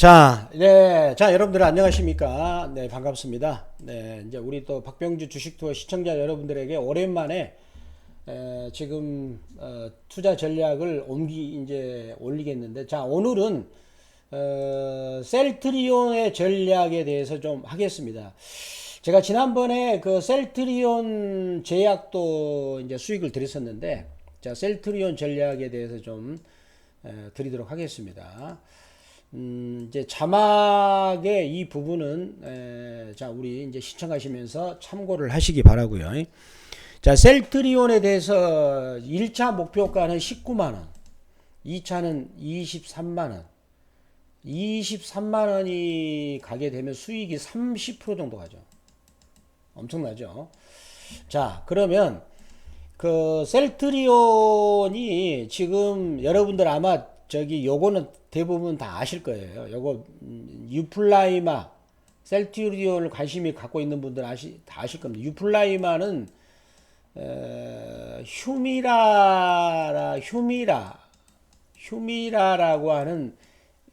자, 네, 자 여러분들 안녕하십니까? 네, 반갑습니다. 네, 이제 우리 또 박병주 주식 투어 시청자 여러분들에게 오랜만에 에, 지금 어, 투자 전략을 옮기 이제 올리겠는데, 자 오늘은 어, 셀트리온의 전략에 대해서 좀 하겠습니다. 제가 지난번에 그 셀트리온 제약도 이제 수익을 드렸었는데, 자 셀트리온 전략에 대해서 좀 에, 드리도록 하겠습니다. 음, 이제 자막의 이 부분은 에, 자 우리 이제 시청하시면서 참고를 하시기 바라고요. 자 셀트리온에 대해서 1차 목표가는 19만 원, 2차는 23만 원, 23만 원이 가게 되면 수익이 30% 정도 가죠. 엄청나죠. 자 그러면 그 셀트리온이 지금 여러분들 아마 저기 요거는 대부분 다 아실 거예요. 요거 음, 유플라이마 셀트리온을 관심이 갖고 있는 분들 아시 다 아실 겁니다. 유플라이마는 에, 휴미라라 휴미라 휴미라라고 하는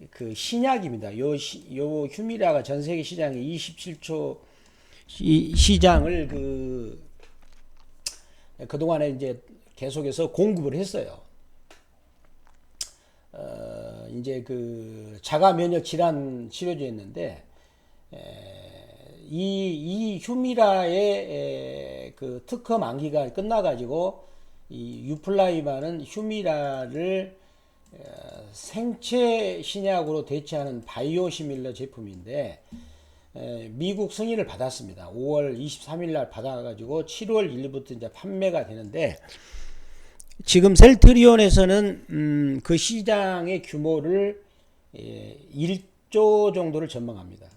그 신약입니다. 요, 시, 요 휴미라가 전 세계 시장에 27초 시, 시장을 그 그동안에 이제 계속해서 공급을 했어요. 어, 이제 그 자가 면역 질환 치료제였는데 에, 이, 이 휴미라의 에, 그 특허 만기가 끝나가지고 이 유플라이마는 휴미라를 어, 생체 신약으로 대체하는 바이오시밀러 제품인데 에, 미국 승인을 받았습니다. 5월 23일 날 받아가지고 7월 1일부터 이제 판매가 되는데 지금 셀트리온에서는 음, 그 시장의 규모를 예, 1조 정도를 전망합니다.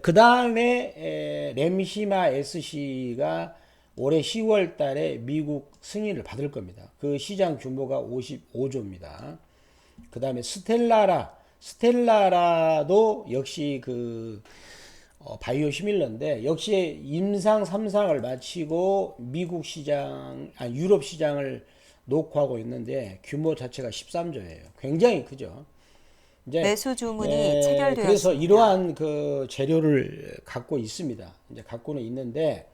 그 다음에 렘시마 SC가 올해 10월 달에 미국 승인을 받을 겁니다. 그 시장 규모가 55조입니다. 그 다음에 스텔라라, 스텔라라도 역시 그 어, 바이오 시밀러인데 역시 임상 3상을 마치고 미국 시장, 아 유럽 시장을 녹화하고 있는데 규모 자체가 13조예요. 굉장히 크죠. 이제 매수 주문이 에, 체결되었습니다. 그래서 이러한 그 재료를 갖고 있습니다. 이제 갖고는 있는데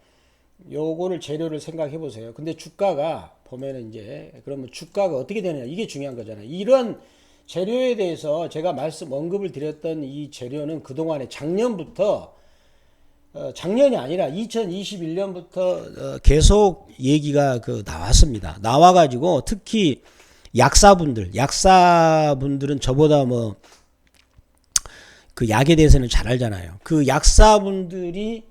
요거를 재료를 생각해 보세요. 근데 주가가 보면은 이제 그러면 주가가 어떻게 되느냐 이게 중요한 거잖아요. 이런 재료에 대해서 제가 말씀 언급을 드렸던 이 재료는 그동안에 작년부터 어, 작년이 아니라 2021년부터 어, 계속 얘기가 그 나왔습니다. 나와가지고 특히 약사분들, 약사분들은 저보다 뭐 그 약에 대해서는 잘 알잖아요. 그 약사분들이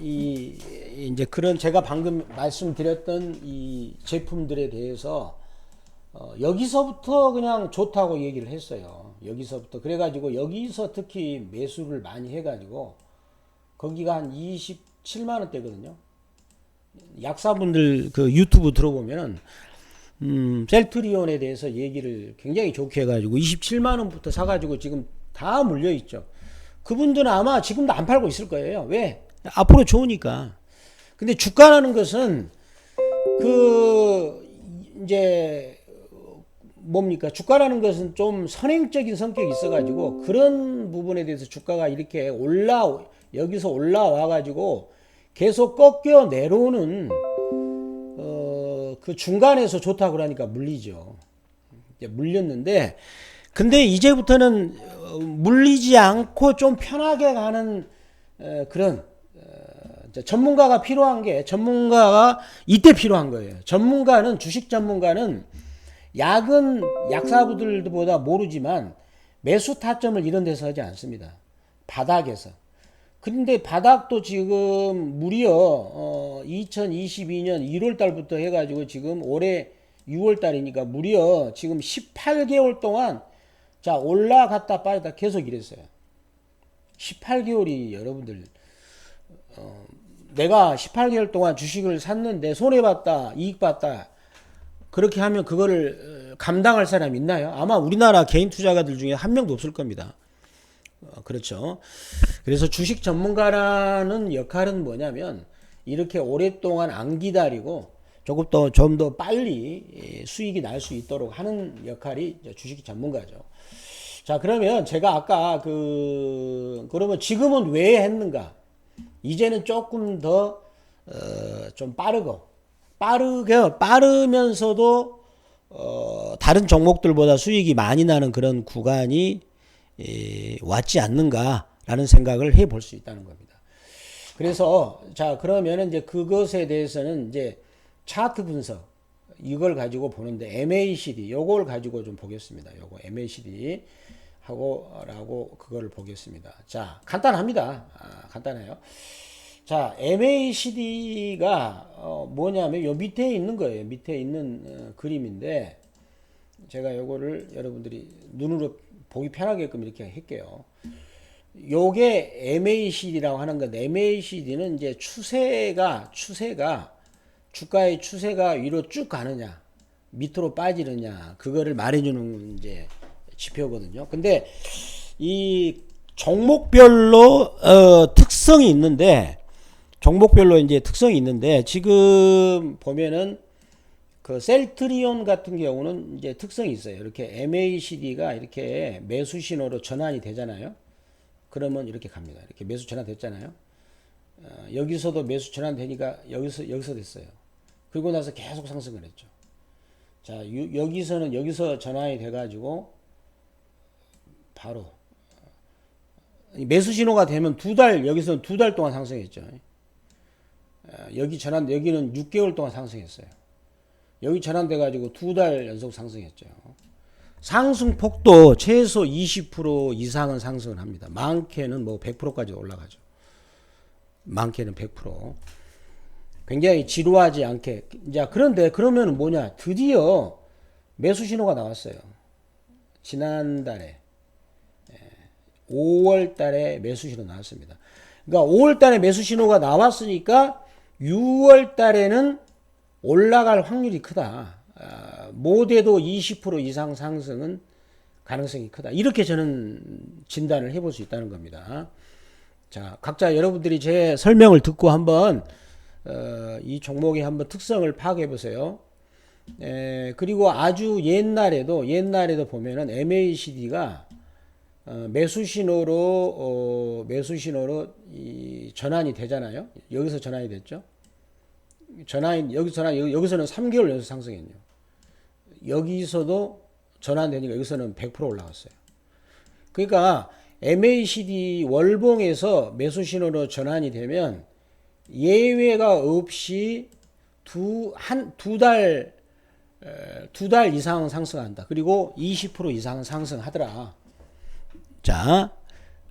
이 이제 그런 제가 방금 말씀드렸던 이 제품들에 대해서 어, 여기서부터 그냥 좋다고 얘기를 했어요. 여기서부터 그래가지고 여기서 특히 매수를 많이 해가지고 거기가 한 27만 원대거든요. 약사분들 그 유튜브 들어보면은 음, 셀트리온에 대해서 얘기를 굉장히 좋게 해가지고 27만 원부터 사가지고 지금 다 물려 있죠. 그분들은 아마 지금도 안 팔고 있을 거예요. 왜? 앞으로 좋으니까. 근데 주가라는 것은 그 이제 뭡니까 주가라는 것은 좀 선행적인 성격이 있어가지고 그런 부분에 대해서 주가가 이렇게 올라 여기서 올라와 가지고 계속 꺾여 내려오는 어, 그 중간에서 좋다고 그러니까 물리죠. 물렸는데 근데 이제부터는 어, 물리지 않고 좀 편하게 가는 어, 그런 어, 전문가가 필요한 게 전문가가 이때 필요한 거예요. 전문가는 주식 전문가는 약은 약사부들보다 모르지만 매수 타점을 이런 데서 하지 않습니다. 바닥에서. 근데 바닥도 지금 무려 어 2022년 1월 달부터 해가지고 지금 올해 6월 달이니까 무려 지금 18개월 동안 자 올라갔다 빠졌다 계속 이랬어요. 18개월이 여러분들 어 내가 18개월 동안 주식을 샀는데 손해 봤다 이익 봤다 그렇게 하면 그거를 감당할 사람 있나요? 아마 우리나라 개인 투자가들 중에 한 명도 없을 겁니다. 어, 그렇죠. 그래서 주식 전문가라는 역할은 뭐냐면 이렇게 오랫동안 안 기다리고 조금 더 좀 더 빨리 수익이 날 수 있도록 하는 역할이 주식 전문가죠. 자, 그러면 제가 아까 그, 그러면 지금은 왜 했는가? 이제는 조금 더, 어, 좀 빠르고, 빠르게, 빠르면서도, 어, 다른 종목들보다 수익이 많이 나는 그런 구간이, 에, 왔지 않는가라는 생각을 해볼 수 있다는 겁니다. 그래서, 자, 그러면은 이제 그것에 대해서는 이제 차트 분석, 이걸 가지고 보는데 MACD 요걸 가지고 좀 보겠습니다. 요거 MACD 하고라고 그거를 보겠습니다. 자, 간단합니다. 아, 간단해요. 자, MACD가 어, 뭐냐면 요 밑에 있는 거예요. 밑에 있는 어, 그림인데 제가 요거를 여러분들이 눈으로 보기 편하게끔 이렇게 할게요. 요게 MACD라고 하는 건데 MACD는 이제 추세가 추세가 주가의 추세가 위로 쭉 가느냐 밑으로 빠지느냐 그거를 말해주는 이제 지표거든요. 근데 이 종목별로 어, 특성이 있는데 종목별로 이제 특성이 있는데 지금 보면은 그 셀트리온 같은 경우는 이제 특성이 있어요. 이렇게 MACD가 이렇게 매수 신호로 전환이 되잖아요. 그러면 이렇게 갑니다. 이렇게 매수 전환 됐잖아요. 어, 여기서도 매수 전환 되니까 여기서 여기서 됐어요. 그리고 나서 계속 상승을 했죠. 자, 유, 여기서는 여기서 전환이 돼 가지고 바로 매수 신호가 되면 두 달 여기서는 두 달 동안 상승했죠. 여기 전환 여기는 6개월 동안 상승했어요. 여기 전환돼 가지고 두 달 연속 상승했죠. 상승 폭도 최소 20% 이상은 상승을 합니다. 많게는 뭐 100%까지 올라가죠. 많게는 100%. 굉장히 지루하지 않게. 자, 그런데 그러면 뭐냐? 드디어 매수 신호가 나왔어요. 지난달에 5월 예, 달에 매수 신호 나왔습니다. 그러니까 5월 달에 매수 신호가 나왔으니까 6월 달에는 올라갈 확률이 크다. 아, 못해도 20% 이상 상승은 가능성이 크다. 이렇게 저는 진단을 해볼 수 있다는 겁니다. 자, 각자 여러분들이 제 설명을 듣고 한번 어, 이 종목의 한번 특성을 파악해 보세요. 에, 그리고 아주 옛날에도 옛날에도 보면은 MACD가 어, 매수 신호로 어, 매수 신호로 이 전환이 되잖아요. 여기서 전환이 됐죠. 전환 여기 전환 여기서는 3개월 연속 상승했네요. 여기서도 전환되니까 여기서는 100% 올라갔어요. 그러니까 MACD 월봉에서 매수 신호로 전환이 되면 예외가 없이 두 한 두 달 두 달 이상 상승한다. 그리고 20% 이상 상승하더라. 자,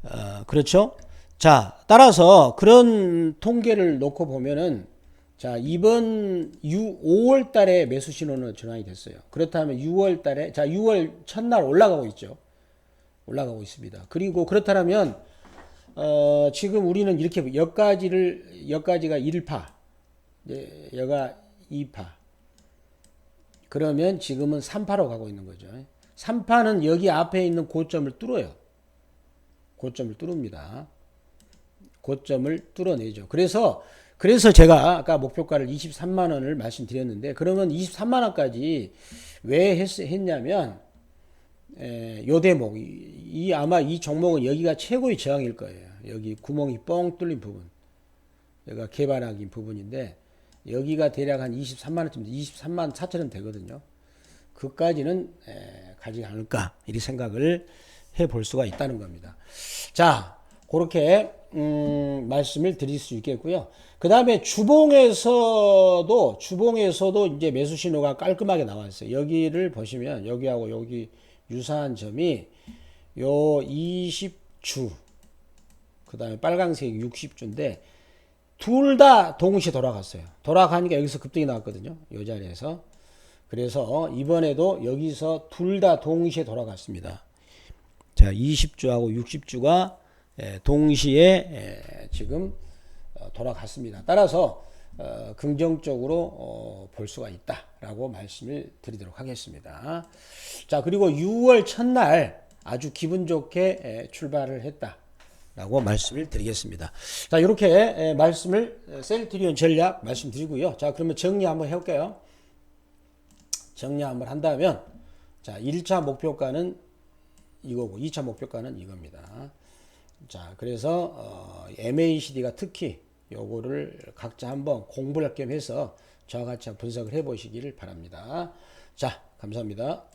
어, 그렇죠? 자, 따라서 그런 통계를 놓고 보면은 자, 이번 6, 5월 달에 매수 신호는 전환이 됐어요. 그렇다면 6월 달에, 자, 6월 첫날 올라가고 있죠. 올라가고 있습니다. 그리고 그렇다면, 어, 지금 우리는 이렇게 여기까지를, 여기까지가 1파, 예, 여가 2파. 그러면 지금은 3파로 가고 있는 거죠. 3파는 여기 앞에 있는 고점을 뚫어요. 고점을 뚫습니다. 고점을 뚫어내죠. 그래서 그래서 제가 아까 목표가를 23만 원을 말씀드렸는데 그러면 23만 원까지 왜 했, 했냐면 에, 요 대목 이, 이 아마 이 종목은 여기가 최고의 저항일 거예요. 여기 구멍이 뻥 뚫린 부분. 여기가 개발하기 부분인데 여기가 대략 한 23만 원쯤 23만 4천 원 되거든요. 그까지는 에, 가지 않을까 이렇게 생각을 해 볼 수가 있다는 겁니다. 자, 그렇게 음, 말씀을 드릴 수 있겠고요. 그 다음에 주봉에서도 주봉에서도 이제 매수 신호가 깔끔하게 나왔어요. 여기를 보시면 여기하고 여기 유사한 점이 요 20주 그 다음에 빨강색 60주인데 둘 다 동시에 돌아갔어요. 돌아가니까 여기서 급등이 나왔거든요. 이 자리에서. 그래서 이번에도 여기서 둘 다 동시에 돌아갔습니다. 자, 20주하고 60주가 동시에 지금 어, 돌아갔습니다. 따라서 어, 긍정적으로 어, 볼 수가 있다라고 말씀을 드리도록 하겠습니다. 자, 그리고 6월 첫날 아주 기분 좋게 출발을 했다 라고 말씀을 드리겠습니다. 자, 이렇게 말씀을 셀트리온 전략 말씀드리고요. 자, 그러면 정리 한번 해 볼게요. 정리 한번 한다면 자, 1차 목표가는 이거고 2차 목표가는 이겁니다. 자, 그래서 어, MACD가 특히 요거를 각자 한번 공부할 겸 해서 저와 같이 분석을 해 보시기를 바랍니다. 자, 감사합니다.